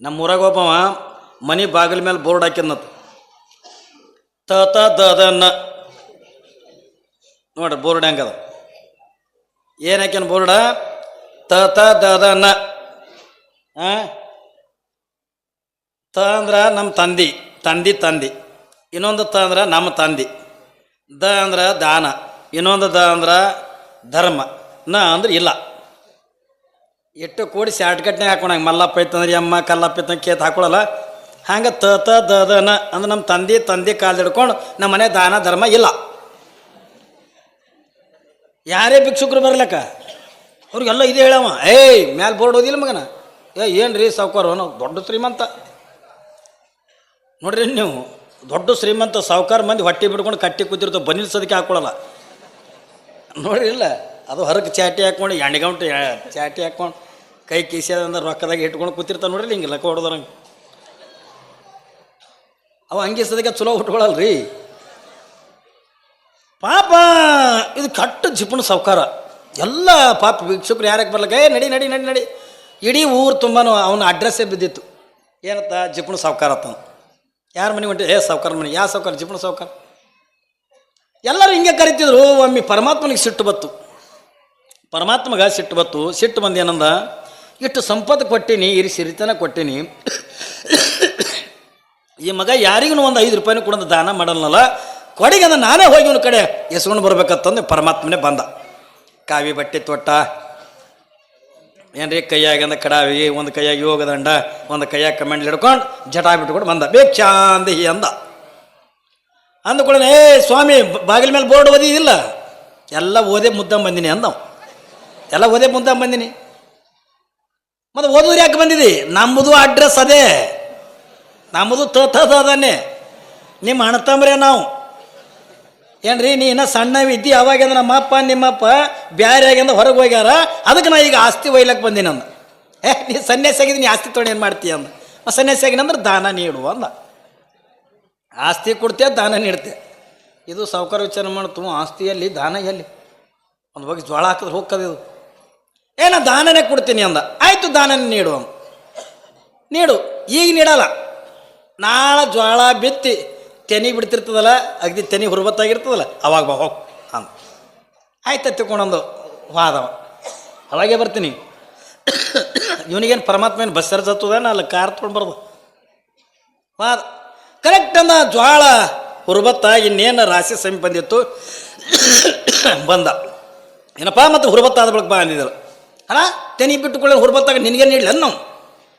ನಮ್ಮ ಊರಾಗ ಒಬ್ಬವ ಮನೆ ಬಾಗಿಲ ಮೇಲೆ ಬೋರ್ಡ್ ಹಾಕಿದ್ನತ್ ತ ತ, ದ ದ ನೋಡ್ರಿ, ಬೋರ್ಡ್ ಹೆಂಗದ ಏನು ಹಾಕ್ಯಾನ ಬೋರ್ಡ? ತ ತ, ದ ದ ತ ಅಂದ್ರ ನಮ್ಮ ತಂದಿ ತಂದಿ ತಂದಿ. ಇನ್ನೊಂದು ತ ಅಂದ್ರ ನಮ್ಮ ತಂದಿ. ದ ಅಂದ್ರ ದಾನ. ಇನ್ನೊಂದು ದ ಅಂದ್ರ ಧರ್ಮ. ನ ಅಂದ್ರೆ ಇಲ್ಲ. ಇಟ್ಟು ಕೂಡಿ ಶಾರ್ಟ್ಕಟ್ನಾಗ ಹಾಕೊಂಡಂಗೆ ಮಲ್ಲಪ್ಪ ಇತ್ತಂದ್ರೆ ಅಮ್ಮ ಕಲ್ಲಪ್ಪ ಐತಂದ್ರೆ ಕೇತ್ ಹಾಕೊಳಲ್ಲ. ಹಂಗೆ ತ ತ, ದ ದ ಅಂದ್ರೆ ನಮ್ಮ ತಂದೆ ತಂದೆ ಕಾಲ್ ಹಿಡ್ಕೊಂಡು ನಮ್ಮ ಮನೆ ದಾನ, ಧರ್ಮ ಇಲ್ಲ. ಯಾರೇ ಭಿಕ್ಷುಕರು ಬರ್ಲಕ್ಕ? ಅವ್ರಿಗೆಲ್ಲ ಇದೇ ಹೇಳವ. ಏಯ್, ಮ್ಯಾಲೆ ಬೋರ್ಡ್ ಓದಿಲ್ಲ ಮಗನ? ಏಯ್ ಏನು ರೀ ಸಾವುಕಾರ ದೊಡ್ಡ ಶ್ರೀಮಂತ. ನೋಡ್ರಿ ನೀವು, ದೊಡ್ಡ ಶ್ರೀಮಂತ ಸಾವುಕಾರ ಮಂದಿ ಹೊಟ್ಟೆ ಬಿಡ್ಕೊಂಡು ಕಟ್ಟಿ ಕೂತಿರ್ತಾವೆ ಬನ್ನಿಲ್ಸೋದಕ್ಕೆ ಹಾಕೊಳಲ್ಲ. ನೋಡ್ರಿ ಇಲ್ಲ, ಅದು ಹೊರಗೆ ಚಾಟಿ ಹಾಕ್ಕೊಂಡು ಎಣ್ಣೆ ಗಂಟು ಚಾಟಿ ಹಾಕ್ಕೊಂಡು ಕೈ ಕಿಸಿಯಾದಂದ್ರೆ ರೊಕ್ಕದಾಗ ಇಟ್ಕೊಂಡು ಕೂತಿರ್ತಾರೆ ನೋಡ್ರಿ ಹಿಂಗೆ ಲಕ್ಕ ಹೊಡೆದ್ರಂಗೆ ಅವ ಹಂಗೆ ಸದಕ್ಕೆ ಚಲೋ ಉಟ್ಕೊಳಲ್ರಿ ಪಾಪ, ಇದು ಕಟ್ಟ ಜಿಪ್ಪಣ ಸಾವುಕಾರ. ಎಲ್ಲ ಪಾಪ ಭಿಕ್ಷುಕ್ರು ಯಾರಕ್ಕೆ ಬರ್ಲಕ್ಕ, ಏ, ನಡಿ ನಡಿ ನಡಿ ನಡಿ. ಇಡೀ ಊರು ತುಂಬಾನು ಅವನ ಅಡ್ರೆಸ್ಸೇ ಬಿದ್ದಿತ್ತು. ಏನತ್ತ ಜಿಪ್ಪಣ ಸಾವುಕಾರ ಅಂತ. ಯಾರ ಮನೆ ಹೊಂಟಿ ಏ, ಸಾವುಕಾರ ಮನೆ. ಯಾವ ಸಾವುಕಾರ? ಜಿಪ್ಪಣ ಸಾವುಕಾರ. ಎಲ್ಲರೂ ಹಿಂಗೆ ಕರಿತಿದ್ರು ಒಮ್ಮೆ ಪರಮಾತ್ಮನಿಗೆ ಸಿಟ್ಟು ಬತ್ತು ಪರಮಾತ್ಮಗ ಸಿಟ್ಟು ಬತ್ತು ಸಿಟ್ಟು ಬಂದು ಏನಂದ? ಇಷ್ಟು ಸಂಪತ್ತು ಕೊಟ್ಟೀನಿ, ಇರಿ ಸಿರಿತನ ಕೊಟ್ಟೀನಿ. ಈ ಮಗ ಯಾರಿಗೂ ಒಂದು ಐದು ರೂಪಾಯಿನೂ ಕೂಡ ದಾನ ಮಾಡಲ್ನಲ್ಲ. ಕೊಡಿಗೆ ಅಂದ ನಾನೇ ಹೋಗಿ ಇವನ ಕಡೆ ಎಸ್ಕೊಂಡು ಬರ್ಬೇಕಂತಂದು ಪರಮಾತ್ಮನೇ ಬಂದ. ಕಾವಿ ಬಟ್ಟೆ ತೊಟ್ಟ. ಏನ್ರಿ ಕೈಯಾಗಂದ ಕಡಾವಿ, ಒಂದು ಕೈಯಾಗಿ ಯೋಗದಂಡ ಒಂದು ಕೈಯಾಗ ಕಮೆಂಡ್ ಹಿಡ್ಕೊಂಡು ಜಟಾ ಬಿಟ್ಕೊಂಡು ಬಂದ. ಬೇಕು ಚಾಂದಿ ಅಂದ. ಅಂದ್ಕೊಳ್ಳೆ ಏ, ಸ್ವಾಮಿ, ಬಾಗಿಲ ಮೇಲೆ ಬೋರ್ಡ್ ಓದಿದಿಲ್ಲ? ಎಲ್ಲ ಓದೇ ಮುದ್ದ ಬಂದಿನಿ ಅಂದವು. ಎಲ್ಲ ಓದೇ ಮುದ್ದ ಬಂದಿನಿ. ಮತ್ತು ಓದೋರು ಯಾಕೆ ಬಂದಿದ್ದಿ ನಮ್ಮದು ಅಡ್ರೆಸ್ ಅದೇ. ನಮ್ಮದು ತ ತ ತ ಅದನ್ನೇ ನಿಮ್ಮ ಅಣ್ಣತಂಬ್ರೆ ನಾವು. ಏನ್ರಿ, ನೀ ಇನ್ನ ಸಣ್ಣವಿದ್ದಿ ಅವಾಗಂದ್ರೆ ನಮ್ಮಪ್ಪ, ನಿಮ್ಮಪ್ಪ ಬ್ಯಾರೆ ಆಗ್ಯಂದ ಹೊರಗೆ ಹೋಗ್ಯಾರ. ಅದಕ್ಕೆ ನಾ ಈಗ ಆಸ್ತಿ ಒಯ್ಲಕ್ಕೆ ಬಂದೀನಿ ಅಂದ ಏ, ನೀ ಸನ್ಯಾಸಿ ನೀ ಆಸ್ತಿ ತೊಗೊಂಡು ಏನು ಮಾಡ್ತೀಯ ಅಂದ. ಅಂದ್ರೆ ದಾನ ನೀಡು ಅಂದ. ಆಸ್ತಿ ಕೊಡ್ತೀಯ, ದಾನ ನೀಡ್ತೆ ಇದು ಸಾವುಕಾರ ವಿಚಾರ ಮಾಡ್ತು ಆಸ್ತಿಯಲ್ಲಿ, ದಾನ ಎಲ್ಲಿ? ಒಂದು ಬಗ್ಗೆ ಜೋಳ ಹಾಕಿದ್ರೆ ಹೋಗ್ತದೆ ಇದು. ಏ ನಾ ದಾನನೇ ಕೊಡ್ತೀನಿ ಅಂದ. ಆಯಿತು ದಾನನೇ ನೀಡು ನೀಡು, ಈಗ ನೀಡಲ್ಲ. ನಾಳೆ ಜ್ವಾಳ ಬಿತ್ತಿ ತೆನಿ ಬಿಡ್ತಿರ್ತದಲ್ಲ ಅಗದಿ ತೆನಿ ಹುರ್ಬತ್ತಾಗಿರ್ತದಲ್ಲ, ಅವಾಗ ಬಾ, ಹೋಗ್ ಅಂದ. ಆಯ್ತು ತಿಳ್ಕೊಂಡೊಂದು ವಾದವ. ಅವಾಗೇ ಬರ್ತೀನಿ. ಇವನಿಗೇನು ಪರಮಾತ್ಮ ಏನು ಬಸ್ಸರ್ ಹತ್ತದ ಅಲ್ಲಿ ಕಾರ್ ತೊಗೊಂಡು ಬರ್ದು. ವಾದ. ಕರೆಕ್ಟ್ ಅಂದ, ಜ್ವಾಳ ಹುರ್ಬತ್ತ ಇನ್ನೇನು ರಾಶಿ ಸಮೀಪ ಬಂದಿತ್ತು. ಬಂದ. ಏನಪ್ಪ, ಮತ್ತು ಹುರ್ಬತ್ತಾದ ಬಳಕ ಬಾ ಅಂದಿದ್ದಲ್ಲ ಅಲ್ಲ ತೆನಿ ಬಿಟ್ಟುಕೊಳ್ಳಿ ಹುರ್ಬತ್ತಾಗ ನಿನಗೆ ನೀಡಲ್ಲ ನಾವು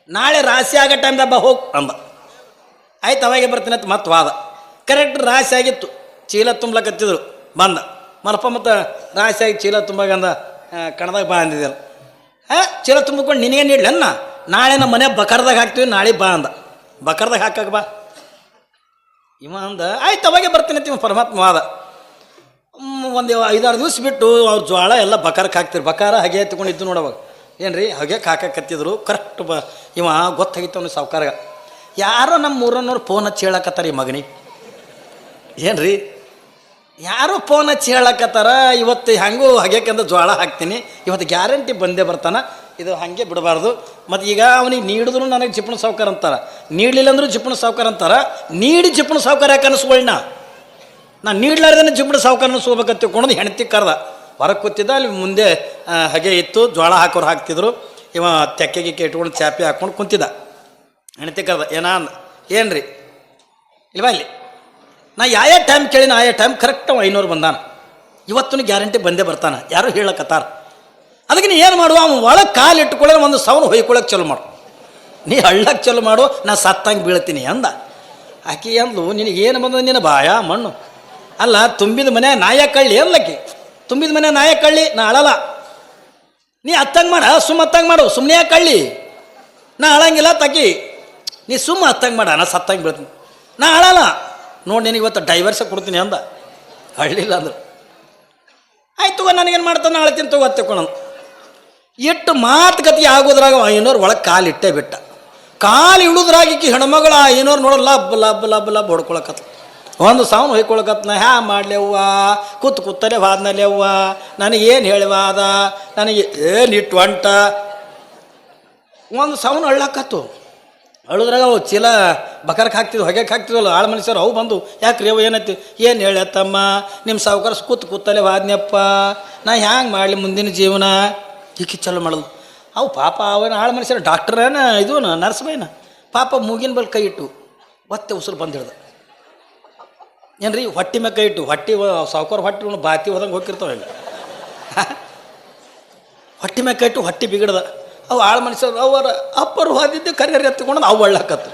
ನಾಳೆ ರಾಶಿ ಆಗೋ ಟೈಮ್ದಾಗ ಬಾ, ಹೋಗಿ ಅಂದ. ಆಯ್ತು, ಅವಾಗೆ ಬರ್ತೀನಿ ಅಂತ ಮತ್ತೆ ವಾದ. ಕರೆಕ್ಟ್ ರಾಶಿ ಆಗಿತ್ತು. ಚೀಲ ತುಂಬ್ಲಕತ್ತಿದ್ರು. ಬಂದ. ಮರಪ್ಪ ಮತ್ತು ರಾಶಿ ಆಗಿ ಚೀಲ ತುಂಬಾಗಂದ ಕಣದಾಗ ಬಾ ಅಂದಿದ್ದಲ್ಲ ಹಾಂ, ಚೀಲ ತುಂಬಿಕೊಂಡು ನಿನಗೆ ನೀಡ್ಲನ್ನ ನಾಳೆ ನಮ್ಮ ಮನೆ ಬಕರ್ದಾಗ ಹಾಕ್ತೀವಿ, ನಾಳೆ ಬಾ ಅಂದ. ಬಕರ್ದಾಗ ಹಾಕಾಕ ಬಾ. ಇವ ಅಂದ, ಆಯ್ತು, ಅವಾಗೆ ಬರ್ತೀನಿ ಅಂತ ಇವ ಪರಮಾತ್ಮ ವಾದ. ಒಂದು ಐದಾರು ದಿವಸ ಬಿಟ್ಟು ಅವ್ರ ಜ್ವಾಳ ಎಲ್ಲ ಬಕಾರಕ್ಕೆ ಹಾಕ್ತಿರು ಬಕಾರ ಹಾಗೆ ಎತ್ಕೊಂಡು ಇದ್ದು ನೋಡವಾಗ ಏನು ರೀ ಹಾಗೆ ಹಾಕಕತ್ತಿದ್ರು ಕರೆಕ್ಟ್ ಬ ಇವ ಗೊತ್ತಾಗಿತ್ತು ಅವನು ಸಾವುಕಾರ. ಯಾರೋ ನಮ್ಮ ಮೂರನ್ನೋರು ಫೋನ್ ಹಚ್ಚಿ ಹೇಳಕತ್ತಾರ ಈ ಮಗನಿ ಏನು ರೀ ಯಾರೋ ಫೋನ್ ಹಚ್ಚಿ ಹೇಳಕತ್ತಾರ, ಇವತ್ತು ಹೆಂಗೂ ಹಗೆಕಂದ್ರೆ ಜ್ವಾಳ ಹಾಕ್ತೀನಿ. ಇವತ್ತು ಗ್ಯಾರಂಟಿ ಬಂದೇ ಬರ್ತಾನ. ಇದು ಹಾಗೆ ಬಿಡಬಾರ್ದು. ಮತ್ತು ಈಗ ಅವನಿಗೆ ನೀಡಿದ್ರು ನನಗೆ ಜಿಪ್ಪಣ ಸಾವುಕಾರ ಅಂತಾರೆ. ನೀಡಲಿಲ್ಲ ಅಂದ್ರೂ ಜಿಪ್ಪಣ ಸಾವುಕಾರ ಅಂತಾರೆ. ನೀಡಿ ಜಿಪ್ಪಣ ಸಾವುಕಾರ ಯಾಕೆ ಅನಿಸ್ಕೊಳ್ಳ ನಾನು ನೀಡ್ಲಾರ್ದೇನೆ ಜಿಂಬಡ ಸಾವುಕಾರನ ಸೋಬೇಕಂತ ತಿಳ್ಕೊಂಡು ಹೆಣ್ತಿ ಕರ್ದ. ಹೊರಗೆ ಕೂತಿದ್ದ, ಅಲ್ಲಿ ಮುಂದೆ ಹಗೆ ಇತ್ತು ಜೋಳ ಹಾಕೋರು ಹಾಕ್ತಿದ್ರು. ಇವ ತೆಕ್ಕೆ ಗಿಕ್ಕೆ ಇಟ್ಕೊಂಡು ಚಾಪಿ ಹಾಕ್ಕೊಂಡು ಕುಂತಿದ್ದ. ಹೆಣ್ತಿ ಕರ್ದ, ಏನಾ ಏನು ರೀ ಇಲ್ವಾ ಇಲ್ಲಿ? ನಾ ಯಾವ ಟೈಮ್ ಕೇಳಿನ ಆಯಾ ಟೈಮ್ ಕರೆಕ್ಟ್ ಅವ ಐನೂರು ಬಂದಾನ. ಇವತ್ತಿನ ಗ್ಯಾರಂಟಿ ಬಂದೇ ಬರ್ತಾನೆ. ಯಾರು ಹೇಳಕತ್ತಾರ? ಅದಕ್ಕೆ ನೀ ಏನು ಮಾಡುವ ಅವ್ನು ಒಳಗೆ ಕಾಲು ಇಟ್ಕೊಳ್ಳೋ ಒಂದು ಸೌನ್ ಹೊಯ್ಕೊಳಕ್ಕೆ ಚಲೋ ಮಾಡು. ನೀ ಹಳ್ಳಕ್ಕೆ ಚಲೋ ಮಾಡು, ನಾ ಸತ್ತಂಗೆ ಬೀಳ್ತೀನಿ ಅಂದ. ಆಕೆ ಅಂದ್ಲು, ನಿನಗೆ ಏನು ಬಂದ ನಿನ್ನ ಬಾಯ, ಮಣ್ಣು? ಅಲ್ಲ, ತುಂಬಿದ ಮನೆ ನಾಯ ಕಳ್ಳಿ ಅಲ್ಲಕ್ಕಿ ತುಂಬಿದ ಮನೆ ನಾಯ ನಾ ಅಳಲ್ಲ. ನೀ ಅತ್ತಂಗೆ ಮಾಡ, ಸುಮ್ಮ ಅತ್ತಂಗೆ ಮಾಡು ಸುಮ್ಮನೆ ಕಳ್ಳಿ ನಾ ಅಳಂಗಿಲ್ಲ, ತಕಿ. ನೀ ಸುಮ್ಮ ಅತ್ತಂಗೆ ಮಾಡ, ನಾ ಸತ್ತಂಗೆ ಬೀಳ್ತೀನಿ. ನಾ ಅಳಲ್ಲ. ನೋಡಿ, ನಿನಗೆ ಇವತ್ತು ಡೈವರ್ಸ ಕೊಡ್ತೀನಿ ಅಂದ. ಅಳ್ಳಿಲ್ಲ ಅಂದ್ರೆ. ಆಯ್ತು ತಗೋ, ನನಗೇನು ಮಾಡ್ತಾನೆ ಅಳ್ತೀನಿ ತಗೋ ತಿಳ್ಕೊಳ ಎಷ್ಟು ಮಾತುಕತೆ ಆಗೋದ್ರಾಗ ಐನೂರು ಒಳಗೆ ಕಾಲು ಬಿಟ್ಟ. ಕಾಲು ಇಳುದ್ರಾಗ ಹೆಣ್ಮಗಳ ಐನೂರು ನೋಡೋ ಲಬ್ ಲಬ್ ಲಬ್ ಲಬ್ ಹೊಡ್ಕೊಳಕತ್ತ ಒಂದು ಸಾವನ್ ಹೊಯ್ಕೊಳಕತ್ನ ಹ್ಯಾ ಮಾಡ್ಲೆವ್ವ, ಕೂತ್ ಕೂತಲೆ ವಾದ್ನಲ್ಲೆವ್ವ ನನಗೇನು ಅದ, ನನಗೆ ಏನು ಇಟ್ಟು ಹೊಂಟ ಒಂದು ಸಾವನ್ ಅಳ್ಳಾಕತ್ತು. ಅಳುದ್ರಾಗ ಅವು ಚೀಲ ಬಕರಕ್ಕೆ ಹಾಕ್ತಿದ್ವು ಹೊಗೆಗೆ ಹಾಕ್ತಿದ್ವಲ್ಲ, ಆಳು ಮನುಷ್ಯರು, ಅವು ಬಂದು ರೀ ಅವು ಏನೈತಿ? ಏನು ಹೇಳತ್ತಮ್ಮ ನಿಮ್ಮ ಸಾವುಕಾರ ಕೂತ್ ಕೂತಲೆ ವಾದ್ನಪ್ಪ, ನಾ ಹ್ಯಾಂಗೆ ಮಾಡಲಿ ಮುಂದಿನ ಜೀವನ? ಈಕಿ ಚಲೋ ಮಾಡೋದು. ಅವು ಪಾಪ ಅವನ ಆಳು ಮನುಷ್ಯರು, ಡಾಕ್ಟ್ರೇನ ಇದು ನರ್ಸ್ ಬೈನ ಪಾಪ ಮೂಗಿನ ಬಲ್ ಕೈ ಇಟ್ಟು ಮತ್ತೆ ಉಸಿರು ಬಂದು ಏನ್ರಿ, ಹೊಟ್ಟಿ ಮೇಲೆ ಕೈ ಇಟ್ಟು, ಹೊಟ್ಟಿ ಸಾವುಕಾರ ಹೊಟ್ಟಿ ಬಾತಿ ಹೋದಂಗೆ ಹೋಗಿರ್ತಾವೆ ಈಗ ಹೊಟ್ಟಿ ಮೇಲೆ ಕೈ ಇಟ್ಟು ಹೊಟ್ಟಿ ಬಿಗಡ್ದ. ಅವು ಆಳು ಮನುಷ್ಯರು ಅವರ ಅಪ್ಪರು ಹೋದಿದ್ದು ಕರಿಯರ್ ಎತ್ತಿಕೊಂಡು ಅವು ಒಳ್ಳಾಕತ್ತು